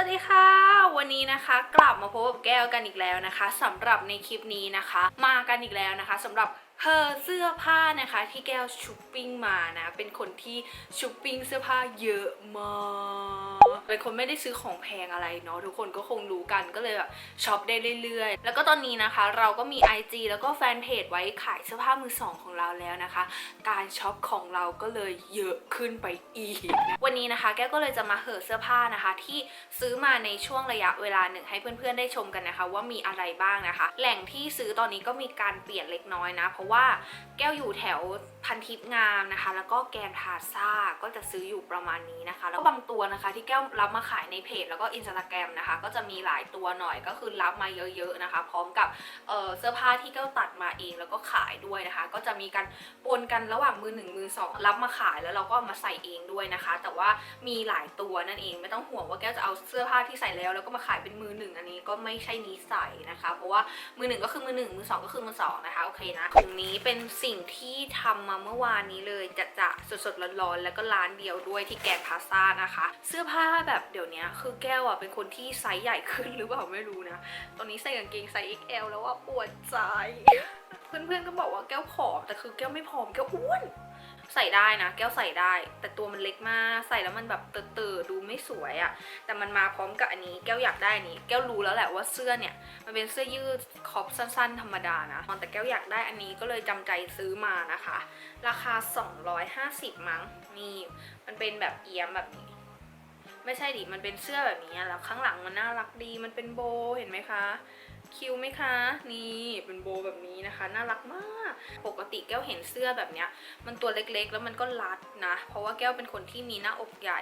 วัสดีค่ะ วันนี้นะคะกลับมาพบกับแก้วกันอีกแล้วนะคะสำหรับในคลิปนี้นะคะ มากันอีกแล้วนะคะสำหรับเธอเสื้อผ้านะคะที่แก้วชุปปิ้งมานะ เป็นคนที่ชุปปิ้งเสื้อผ้าเยอะมาก เป็นคนไม่ได้ซื้อของแพงอะไรเนาะทุกคนก็คงรู้กันก็เลยแบบช็อปได้เรื่อยๆ แล้วก็ตอนนี้นะคะเราก็มี IG แล้วก็แฟนเพจไว้ขายเสื้อผ้ามือสองของเราแล้วนะคะ การช็อปของเราก็เลยเยอะขึ้นไปอีก วันนี้นะคะ แก้วก็เลยจะมาเหอเสื้อผ้านะคะ ที่ซื้อมาในช่วงระยะเวลาหนึ่งให้เพื่อนๆได้ชมกันนะคะ ว่ามีอะไรบ้างนะคะ แหล่งที่ซื้อตอนนี้ก็มีการเปลี่ยนเล็กน้อยนะ เพราะว่าแก้วอยู่แถว พันทิพย์งามนะคะ แล้วก็แกรนด์พลาซ่าก็จะซื้ออยู่ประมาณนี้นะคะ แล้วก็บางตัวนะคะ ที่แก้วรับมาขายในเพจ แล้วก็อินสตาแกรมนะคะ ก็จะมีหลายตัวหน่อยก็คือรับมาเยอะๆนะคะ พร้อมกับเเสื้อผ้าที่แก้วตัดมาเองแล้วก็ขายด้วยนะคะ ก็จะมีการปนกันระหว่างมือหนึ่งมือสองรับมาขายแล้วเราก็มาใส่เองด้วยนะคะ แต่ว่ามีหลายตัวนั่นเองไม่ต้องห่วงว่าแก้วจะเอาเสื้อผ้าที่ใส่แล้ว แล้วก็มาขายเป็นมือหนึ่งอันนี้ก็ไม่ใช่นิสัยนะคะ เพราะว่ามือหนึ่งก็คือมือหนึ่งมือสองก็คือมือสองนะคะโอเคนะถุงนี้เป็นสิ่งที่ทำมาเมื่อวานนี้เลยจะจะสดสดร้อนๆแล้วก็ร้านเดียวด้วยที่แกนพาซ่านะคะ เสื้อผ้าแบบเดี๋ยวนี้คือแก้วอะเป็นคนที่ไซส์ใหญ่ขึ้นหรือเปล่าไม่รู้นะ ตอนนี้ใส่กางเกงไซส์ XL แล้วว่าปวดใจ เพื่อนๆก็บอกว่าแก้วผอมแต่คือแก้วไม่ผอมแก้วอ้วน ใส่ได้นะ แก้วใส่ได้ แต่ตัวมันเล็กมาก ใส่แล้วมันแบบเตอๆดูไม่สวยอะ่ะ แต่มันมาพร้อมกับอันนี้ แก้วอยากได้อันนี้ แก้วรู้แล้วแหละว่าเสื้อเนี่ย มันเป็นเสื้อยืดคอปสั้น ๆ ธรรมดานะ แต่แก้วอยากได้อันนี้ก็เลยจำใจซื้อมานะคะ ราคา 250 มั้ง นี่ มันเป็นแบบเอียมแบบนี้ ไม่ใช่ดิ มันเป็นเสื้อแบบนี้ แล้วข้างหลังมันน่ารักดี มันเป็นโบ เห็นไหมคะ คิวไหมคะ นี่เป็นโบแบบนี้นะคะ น่ารักมาก ปกติแก้วเห็นเสื้อแบบเนี้ย มันตัวเล็กๆ แล้วมันก็รัดนะ เพราะว่าแก้วเป็นคนที่มีหน้าอกใหญ่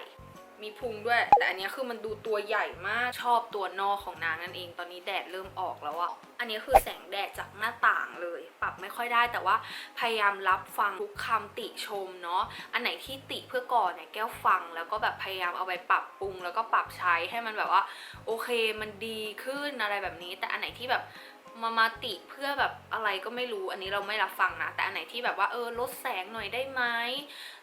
มีพุงด้วย แต่อันนี้คือมันดูตัวใหญ่มากชอบตัวนอกของนางนั่นเอง ตอนนี้แดดเริ่มออกแล้วอะอันนี้คือแสงแดดจากหน้าต่างเลย ปรับไม่ค่อยได้แต่ว่าพยายามรับฟังทุกคำติชมเนาะอันไหนที่ติเพื่อก่อนเนี่ยแก้วฟัง แล้วก็แบบพยายามเอาไปปรับปรุง แล้วก็ปรับใช้ให้มันแบบว่าโอเคมันดีขึ้นอะไรแบบนี้ แต่อันไหนที่แบบ มามาติเพื่อแบบอะไรก็ไม่รู้อันนี้เราไม่รับฟังนะ แต่อันไหนที่แบบว่าเออลดแสงหน่อยได้ไหม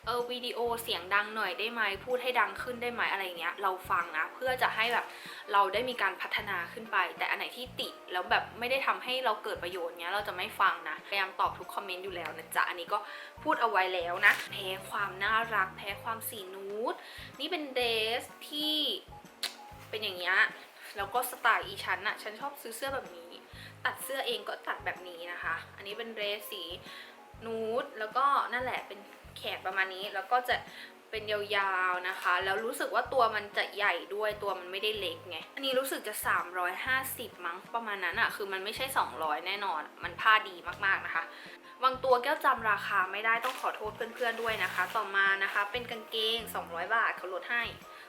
เออวิดีโอเสียงดังหน่อยได้ไหมพูดให้ดังขึ้นได้ไหมอะไรเงี้ยเราฟังนะเพื่อจะให้แบบเราได้มีการพัฒนาขึ้นไป แต่อันไหนที่ติแล้วแบบไม่ได้ทำให้เราเกิดประโยชน์เนี้ยเราจะไม่ฟังนะพยายามตอบทุกคอมเมนต์อยู่แล้วนะจ๊ะอันนี้ก็พูดเอาไว้แล้วนะแพ้ความน่ารักแพ้ความสีนูดนี่เป็นเดสที่เป็นอย่างเงี้ยแล้วก็สไตล์อีชั้นอะฉันชอบซื้อเสื้อแบบนี้ ตัดเสื้อเองก็ตัดแบบนี้นะคะ อันนี้เป็นเรสสีนูดแล้วก็นั่นแหละเป็นแขกประมาณนี้แล้วก็จะเป็นยาวๆนะคะ แล้วรู้สึกว่าตัวมันจะใหญ่ด้วยตัวมันไม่ได้เล็กไง อันนี้รู้สึกจะ 350 มั้งประมาณนั้นอะคือมันไม่ใช่ 200 แน่นอน มันผ้าดีมากๆนะคะบางตัวแก้วจำราคาไม่ได้ต้องขอโทษเพื่อนๆด้วยนะคะ ต่อมานะคะ เป็นกางเกง 200 บาทเขาลดให้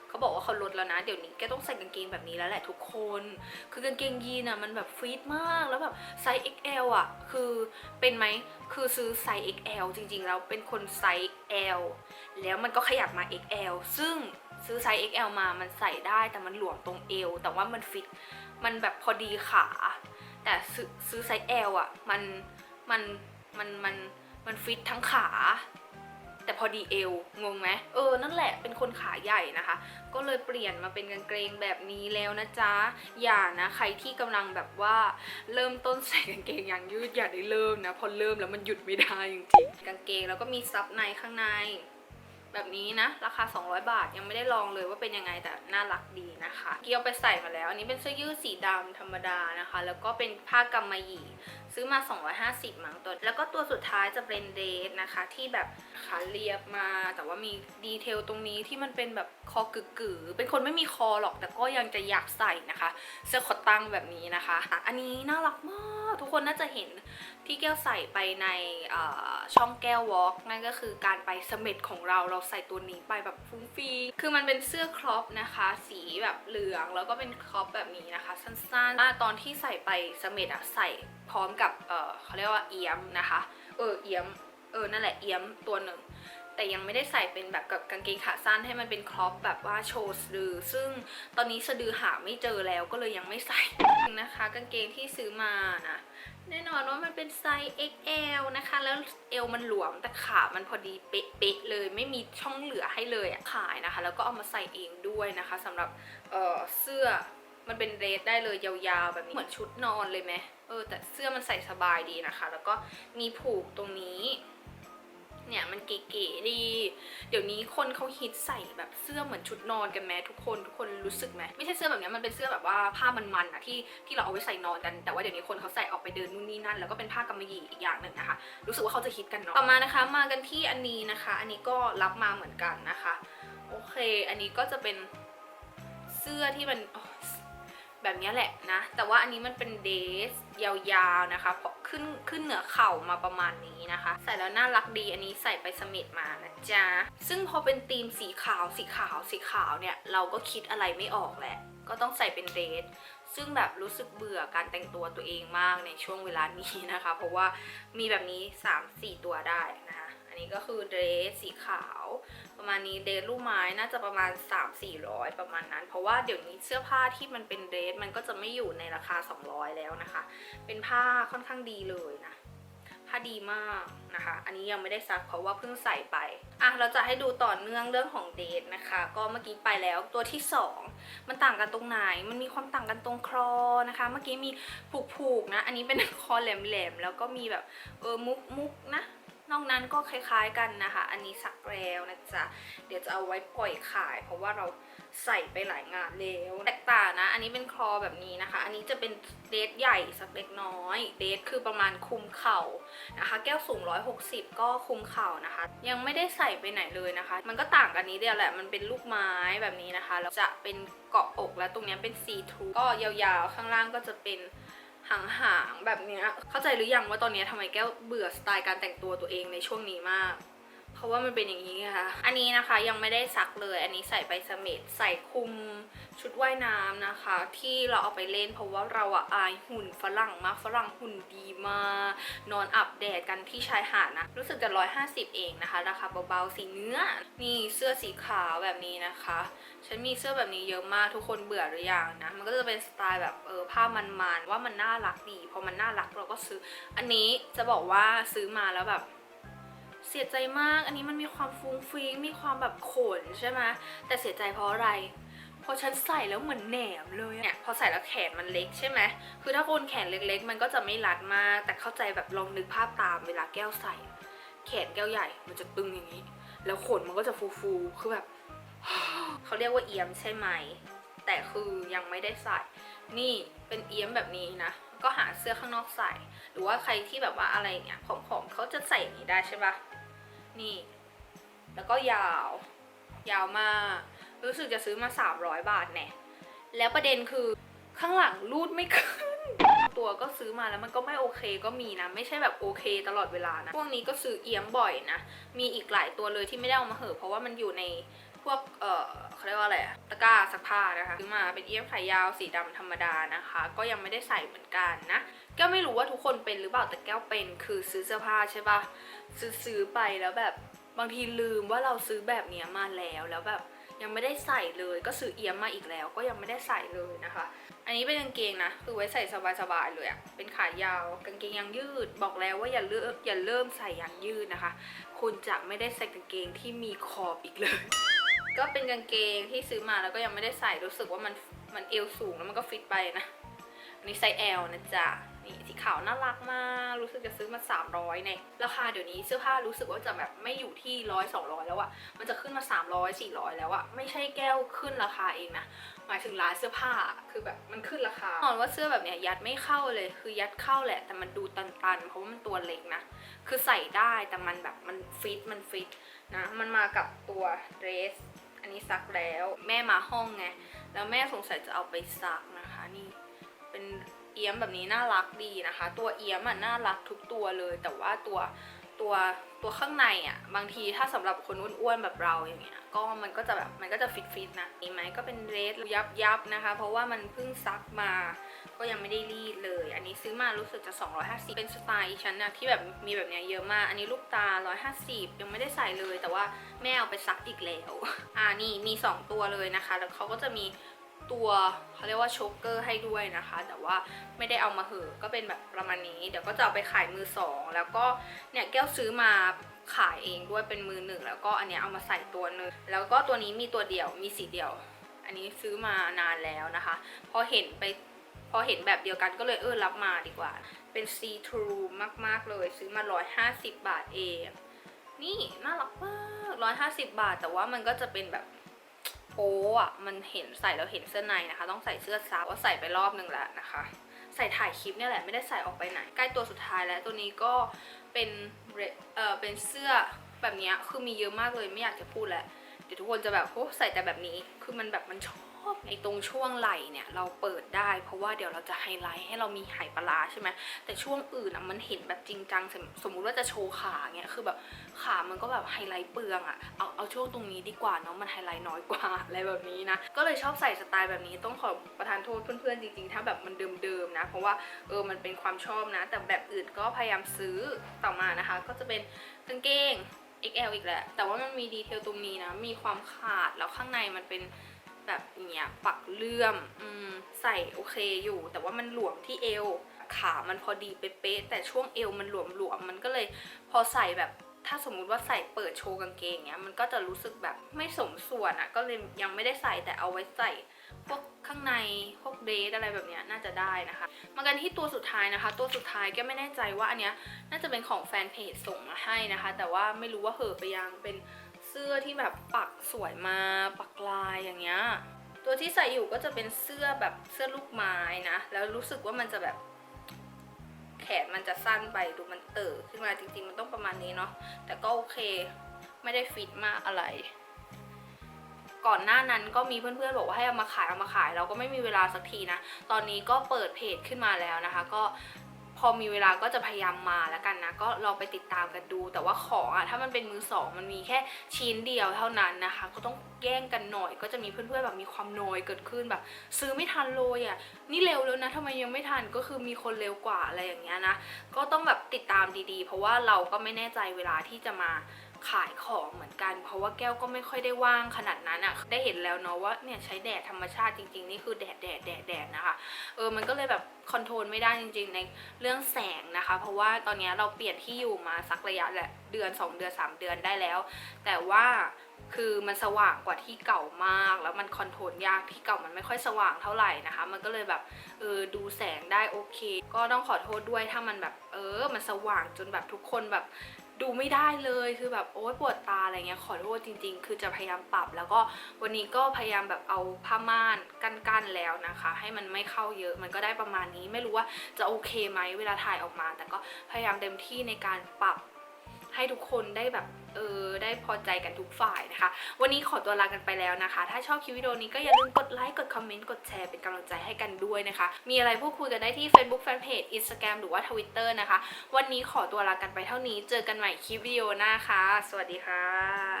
เขาบอกว่าเขาลดแล้วนะ เดี๋ยวนี้แกต้องใส่กางเกงแบบนี้แล้วแหละทุกคน คือกางเกงยีนอะมันแบบฟิตมาก แล้วแบบไซส์ XL อะคือเป็นไหม คือซื้อไซส์ XL จริงๆ แล้วเป็นคนไซส์ L แล้วมันก็ขยับมา XL ซึ่งซื้อไซส์ XL มา มันใส่ได้แต่มันหลวมตรงเอว แต่ว่ามันฟิต มันแบบพอดีขา แต่ซื้อซื้อไซส์ L อะมัน มัน มัน มัน มันฟิตทั้งขา แต่พอดีเอวงงไหมเออนั่นแหละเป็นคนขาใหญ่นะคะ ก็เลยเปลี่ยนมาเป็นกางเกงแบบนี้แล้วนะจ๊ะอย่านะใครที่กำลังแบบว่าเริ่มต้นใส่กางเกงยางยืดอย่าได้เริ่มนะพอเริ่มแล้วมันหยุดไม่ได้จริงๆกางเกงแล้วก็มีซับในข้างใน แบบนี้นะ ราคา 200 บาทยังไม่ได้ลองเลยว่าเป็นยังไงแต่น่ารักดีนะคะเกี่ยวไปใส่มาแล้ว อันนี้เป็นเสื้อยืดสีดำธรรมดานะคะ แล้วก็เป็นผ้ากำมะหยี่ซื้อมา 250 มั้งตัว แล้วก็ตัวสุดท้ายจะเป็นเดทนะคะ ที่แบบขาเรียบมา แต่ว่ามีดีเทลตรงนี้ที่มันเป็นแบบคอกึ๋ๆเป็นคนไม่มีคอหรอกแต่ก็ยังจะอยากใส่นะคะ เสื้อคอตั้งแบบนี้นะคะ อันนี้น่ารักมาก ทุกคนน่าจะเห็นที่แก้วใส่ไปในช่องแก้ววอล์กนั่นก็คือการไปเสม็ดของเราเราใส่ตัวนี้ไปแบบฟุ้งฟีคือมันเป็นเสื้อครอปนะคะ สีแบบเหลืองแล้วก็เป็นครอปแบบนี้นะคะ สั้นๆตอนที่ใส่ไปเสม็ดอะใส่พร้อมกับเเขาเรียกว่าเอี้ยมนะคะ เออเอี้ยมเออนั่นแหละเอี้ยมตัวหนึ่ง แต่ยังไม่ได้ใส่เป็นแบบกับกางเกงขาสั้นให้มันเป็นครอปแบบว่าโชว์สะดือ ซึ่งตอนนี้สะดือหาไม่เจอแล้วก็เลยยังไม่ใส่นะคะ กางเกงที่ซื้อมานะแน่นอนว่ามันเป็นไซส์ XL นะคะ แล้วเอวมันหลวมแต่ขามันพอดีเป๊ะๆเลย ไม่มีช่องเหลือให้เลยขายนะคะ แล้วก็เอามาใส่เองด้วยนะคะสำหรับเเสื้อมันเป็นเรสได้เลยยาวๆแบบนี้เหมือนชุดนอนเลยไหมเออแต่เสื้อมันใส่สบายดีนะคะ แล้วก็มีผูกตรงนี้ เนี่ยมันเก๋ๆดี เดี๋ยวนี้คนเขาฮิตใส่แบบเสื้อเหมือนชุดนอนกันไหมทุกคนทุกคนรู้สึกไหมไม่ใช่เสื้อแบบนี้มันเป็นเสื้อแบบว่าผ้ามันๆอะที่ที่เราเอาไว้ใส่นอนกัน แต่ว่าเดี๋ยวนี้คนเขาใส่ออกไปเดินนู่นนี่นั่น แล้วก็เป็นผ้ากำมะหยี่อีกอย่างหนึ่งนะคะ รู้สึกว่าเขาจะฮิตกันเนาะต่อมานะคะ มากันที่อันนี้นะคะ อันนี้ก็รับมาเหมือนกันนะคะ โอเค อันนี้ก็จะเป็นเสื้อที่มันแบบนี้แหละนะ แต่ว่าอันนี้มันเป็นเดรสยาวๆนะคะเพราะ ขึ้นขึ้นเหนือเข่ามาประมาณนี้นะคะ ใส่แล้วน่ารักดีอันนี้ใส่ไปสมิธมานะจ๊ะ ซึ่งพอเป็นธีมสีขาวสีขาวสีขาวเนี่ย เราก็คิดอะไรไม่ออกแหละ ก็ต้องใส่เป็นเดรสซึ่งแบบรู้สึกเบื่อการแต่งตัวตัวเองมากในช่วงเวลานี้นะคะ เพราะว่ามีแบบนี้ 3-4 ตัวได้นะคะ นนี้ก็คือเดรสสีขาว ประมาณนี้เดรสลูกไม้น่าจะประมาณ 3-400 ประมาณนั้น เพราะว่าเดี๋ยวนี้เสื้อผ้าที่มันเป็นเดรสมันก็จะไม่อยู่ในราคา 200 แล้วนะคะ เป็นผ้าค่อนข้างดีเลยนะผ้าดีมากนะคะ อันนี้ยังไม่ได้ซักเพราะว่าเพิ่งใส่ไป อะ เราจะให้ดูต่อเนื่องเรื่องของเดทนะคะ ก็เมื่อกี้ไปแล้วตัวที่ 2 มันต่างกันตรงไหน มันมีความต่างกันตรงคลอนะคะ เมื่อกี้มีผูกๆนะ อันนี้เป็นคอแหลมๆ แล้วก็มีแบบเออมุกมุกๆนะ นอกนั้นก็คล้ายๆกันนะคะ อันนี้สักแล้วนะจ๊ะ เดี๋ยวจะเอาไว้ปล่อยขาย เพราะว่าเราใส่ไปหลายงานแล้วแตกต่างนะ อันนี้เป็นคลอแบบนี้นะคะ อันนี้จะเป็นเดทใหญ่สักเล็กน้อยเดทคือประมาณคุมเข่านะคะ แก้วสูง 160 ก็คุมเข่านะคะ ยังไม่ได้ใส่ไปไหนเลยนะคะ มันก็ต่างกันนี้เดียวแหละ มันเป็นลูกไม้แบบนี้นะคะ แล้วจะเป็นเกาะอกและตรงนี้เป็นซีทรูก็ยาวๆ ข้างล่างก็จะเป็น ห่างๆแบบเนี้ยเข้าใจหรือยังว่าตอนนี้ทำไมแก้วเบื่อสไตล์การแต่งตัวตัวเองในช่วงนี้มาก เพราะว่ามันเป็นอย่างนี้ค่ะอันนี้นะคะยังไม่ได้ซักเลย อันนี้ใส่ไปสเม็ดใส่คุมชุดว่ายน้ำนะคะ ที่เราเอาไปเล่นเพราะว่าเราอะอายหุ่นฝรั่งมากฝรั่งหุ่นดีมากนอนอาบแดดกันที่ชายหาดนะ รู้สึกจะ150เองนะคะราคาเบาๆสีเนื้อนี่เสื้อสีขาวแบบนี้นะคะ ฉันมีเสื้อแบบนี้เยอะมากทุกคนเบื่อหรือยังนะ มันก็จะเป็นสไตล์แบบเออผ้ามันๆว่ามันน่ารักดีพอมันน่ารักเราก็ซื้อ อันนี้จะบอกว่าซื้อมาแล้วแบบ สียใจมาก อันนี้มันมีความฟุ้งฟิ้ง มีความแบบขนใช่ไหมแต่เสียใจเพราะอะไรพอฉันใส่แล้วเหมือนแหนมเลยเนี่ยพอใส่แล้วแขนมันเล็กใช่ไหมคือถ้าคนแขนเล็ก ๆ มันก็จะไม่รัดมาก แต่เข้าใจแบบลองนึกภาพตามเวลาแก้วใส่ แขนแก้วใหญ่ มันจะตึงอย่างนี้ แล้วขนมันก็จะฟูๆคือแบบเขาเรียกว่าเอียมใช่ไหม แต่คือยังไม่ได้ใส่ นี่เป็นเอียมแบบนี้นะ ก็หาเสื้อข้างนอกใส่ หรือว่าใครที่แบบว่าอะไรเนี่ยผอมๆเขาจะใส่อย่างนี้ได้ใช่ปะ นี่ แล้วก็ยาว ยาวมาก รู้สึกจะซื้อมา 300 บาทแน่แล้วประเด็นคือข้างหลังรูดไม่ขึ้น ตัวก็ซื้อมาแล้วมันก็ไม่โอเคก็มีนะ ไม่ใช่แบบโอเคตลอดเวลานะ พวกนี้ก็ซื้อเอี้ยมบ่อยนะ มีอีกหลายตัวเลยที่ไม่ได้เอามาเหอะเพราะว่ามันอยู่ใน พวก เออเขาเรียกว่าอะไรอะตะกร้าซักผ้านะคะซื้อมาเป็นเอี้ยมขายาวสีดำธรรมดานะคะ ก็ยังไม่ได้ใส่เหมือนกันนะ แก้วไม่รู้ว่าทุกคนเป็นหรือเปล่าแต่แก้วเป็นคือซื้อเสื้อผ้าใช่ปะซื้อซื้อไปแล้วแบบบางทีลืมว่าเราซื้อแบบนี้มาแล้วแล้วแบบยังไม่ได้ใส่เลยก็ซื้อเอี้ยมมาอีกแล้ว ก็ยังไม่ได้ใส่เลยนะคะ อันนี้เป็นกางเกงนะคือไว้ใส่สบายๆเลยอะเป็นขายาวกางเกงยางยืด บอกแล้วว่าอย่าเริ่มอย่าเริ่มใส่ยางยืดนะคะ คุณจะไม่ได้ใส่กางเกงที่มีขอบอีกเลย ก็เป็นกางเกงที่ซื้อมาแล้วก็ยังไม่ได้ใส่รู้สึกว่ามันมันเอวสูงแล้วมันก็ฟิตไปนะอันนี้ไซส์ L นะจ๊ะนี่สีขาวน่ารักมากรู้สึกจะซื้อมา 300เนี่ยราคาเดี๋ยวนี้เสื้อผ้ารู้สึกว่าจะแบบไม่อยู่ที่ร้อยสองร้อยแล้วอะมันจะขึ้นมา 300 400 แล้วอะไม่ใช่แก้วขึ้นราคาเองนะหมายถึงร้านเสื้อผ้าคือแบบมันขึ้นราคาตอนว่าเสื้อแบบเนี้ยยัดไม่เข้าเลย คือยัดเข้าแหละ แต่มันดูตันๆ เพราะว่ามันตัวเล็กนะคือใส่ได้แต่มันแบบมันฟิตมันฟิตนะมันมากับตัวเดรส อันนี้ซักแล้วแม่มาห้องไง แล้วแม่สงสัยจะเอาไปซักนะคะนี่เป็นเอี้ยมแบบนี้น่ารักดีนะคะ ตัวเอี้ยมอะน่ารักทุกตัวเลย แต่ว่าตัวตัวตัวข้างในอะบางทีถ้าสำหรับคนอ้วนๆแบบเราอย่างเงี้ยก็มันก็จะแบบมันก็จะฟิตฟิตๆนะนี่ไหมก็เป็นเรสยับยับๆนะคะ เพราะว่ามันเพิ่งซักมา ก็ยังไม่ได้รีดเลย อันนี้ซื้อมารู้สึกจะ 250 เป็นสไตล์ฉันนะที่แบบมีแบบเนี้ยเยอะมาก อันนี้ลูกตา 150 ยังไม่ได้ใส่เลย แต่ว่าแม่เอาไปซักอีกแล้ว อ่านี่มี 2 ตัวเลยนะคะ แล้วเขาก็จะมีตัวเขาเรียกว่าโชกเกอร์ให้ด้วยนะคะ แต่ว่าไม่ได้เอามาเหอะก็เป็นแบบประมาณนี้ เดี๋ยวก็จะเอาไปขายมือสองแล้วก็เนี่ยแก้วซื้อมาขายเองด้วยเป็นมือหนึ่งแล้วก็อันเนี้ยเอามาใส่ตัวหนึ่งแล้วก็ตัวนี้มีตัวเดียวมีสีเดียว อันนี้ซื้อมานานแล้วนะคะ พอเห็นไป อเห็นแบบเดียวกันก็เลยเออรับมาดีกว่า เป็น see through มากๆเลย ซื้อมา 150 บาทเอง นี่น่ารักมาก150บาท แต่ว่ามันก็จะเป็นแบบโป๊อะมันเห็นใส่แล้วเห็นเสื้อในนะคะ ต้องใส่เสื้อซับว่าใส่ไปรอบหนึ่งแล้วนะคะ ใส่ถ่ายคลิปเนี่ยแหละไม่ได้ใส่ออกไปไหน ใกล้ตัวสุดท้ายแล้วตัวนี้ก็เป็นเออเป็นเสื้อแบบนี้คือมีเยอะมากเลยไม่อยากจะพูดแหละเดี๋ยวทุกคนจะแบบโอ้ใส่แต่แบบนี้คือมันแบบมันชอบ ไอตรงช่วงไหล่เนี่ยเราเปิดได้ เพราะว่าเดี๋ยวเราจะไฮไลท์ให้เรามีไหปลาร้าใช่ไหมแต่ช่วงอื่นอะมันเห็นแบบจริงจังสมมุติว่าจะโชว์ขาเงี้ยคือแบบขามันก็แบบไฮไลท์เปลืองอะเอาเอาช่วงตรงนี้ดีกว่าเนาะมันไฮไลท์น้อยกว่าอะไรแบบนี้นะก็เลยชอบใส่สไตล์แบบนี้ต้องขอประทานโทษเพื่อนๆจริงๆ ถ้าแบบมันเดิมๆนะ เพราะว่าเออมันเป็นความชอบนะ แต่แบบอื่นก็พยายามซื้อต่อมานะคะ ก็จะเป็นกางเกง XL อีกแหละ แต่ว่ามันมีดีเทลตรงนี้นะ มีความขาด แล้วข้างในมันเป็น แบบอย่างเงี้ยปักเลื่อมอืมใส่โอเคอยู่ แต่ว่ามันหลวมที่เอวขามันพอดีเป๊ะแต่ช่วงเอวมันหลวมๆมันก็เลยพอใส่แบบถ้าสมมุติว่าใส่เปิดโชว์กางเกงเนี้ยมันก็จะรู้สึกแบบไม่สมส่วนอะ่ะก็เลยยังไม่ได้ใส่แต่เอาไว้ใส่พวกข้างในพวกเดทอะไรแบบเนี้ยน่าจะได้นะคะมากันที่ตัวสุดท้ายนะคะ ตัวสุดท้ายแก็ไม่แน่ใจว่าอันเนี้ยน่าจะเป็นของแฟนเพจส่งมาให้นะคะ แต่ว่าไม่รู้ว่าเหอไปยังเป็น สื้อที่แบบปักสวยมาปักลายอย่างเงี้ยตัวที่ใส่อยู่ก็จะเป็นเสื้อแบบเสื้อลูกไม้นะ แล้วรู้สึกว่ามันจะแบบแขนมันจะสั้นไปดูมันเต่อขึ้นมาจริงๆ มันต้องประมาณนี้เนาะแต่ก็โอเคไม่ได้ฟิตมากอะไร ก่อนหน้านั้นก็มีเพื่อนๆบอกว่าให้เอามาขายเอามาขาย เราก็ไม่มีเวลาสักทีนะ ตอนนี้ก็เปิดเพจขึ้นมาแล้วนะคะ ก็ อมีเวลาก็จะพยายามมาแล้วกันนะ ก็ลองไปติดตามกันดู แต่ว่าของอะถ้ามันเป็นมือสองมันมีแค่ชิ้นเดียวเท่านั้นนะคะ ก็ต้องแย่งกันหน่อย ก็จะมีเพื่อนๆแบบมีความโนยเกิดขึ้นแบบ ซื้อไม่ทันเลยอะนี่เร็วแล้วนะทำไมยังไม่ทันก็คือมีคนเร็วกว่าอะไรอย่างเงี้ยนะ ก็ต้องแบบติดตามดีๆ เพราะว่าเราก็ไม่แน่ใจเวลาที่จะมา ขายของเหมือนกัน เพราะว่าแก้วก็ไม่ค่อยได้ว่างขนาดนั้นอะได้เห็นแล้วเนาะว่าเนี่ยใช้แดดธรรมชาติจริงๆนี่คือแดดแดดแดดแดดนะคะเออมันก็เลยแบบคอนโทรลไม่ได้จริง ๆ ในเรื่องแสงนะคะ เพราะว่าตอนเนี้ยเราเปลี่ยนที่อยู่มาสักระยะแหละเดือน 2 เดือน 3 เดือนได้แล้ว แต่ว่าคือมันสว่างกว่าที่เก่ามาก แล้วมันคอนโทรลยากที่เก่ามันไม่ค่อยสว่างเท่าไหร่นะคะ มันก็เลยแบบเออดูแสงได้โอเค ก็ต้องขอโทษด้วยถ้ามันแบบเออมันสว่างจนแบบทุกคนแบบ ดูไม่ได้เลยคือแบบโอ๊ยปวดตาอะไรเงี้ยขอโทษจริง ๆ คือจะพยายามปรับ แล้วก็วันนี้ก็พยายามแบบเอาผ้าม่านกั้นๆแล้วนะคะ ให้มันไม่เข้าเยอะมันก็ได้ประมาณนี้ไม่รู้ว่าจะโอเคไหมเวลาถ่ายออกมา แต่ก็พยายามเต็มที่ในการปรับให้ทุกคนได้แบบ เออได้พอใจกันทุกฝ่ายนะคะ วันนี้ขอตัวลากันไปแล้วนะคะ ถ้าชอบคลิปวิดีโอนี้ก็อย่าลืมกดไลค์กดคอมเมนต์กดแชร์เป็นกำลังใจให้กันด้วยนะคะ มีอะไรพูดคุยกันได้ที่ Facebook Fanpage Instagram หรือว่า Twitter นะคะ วันนี้ขอตัวลากันไปเท่านี้ เจอกันใหม่คลิปวิดีโอหน้าค่ะ สวัสดีค่ะ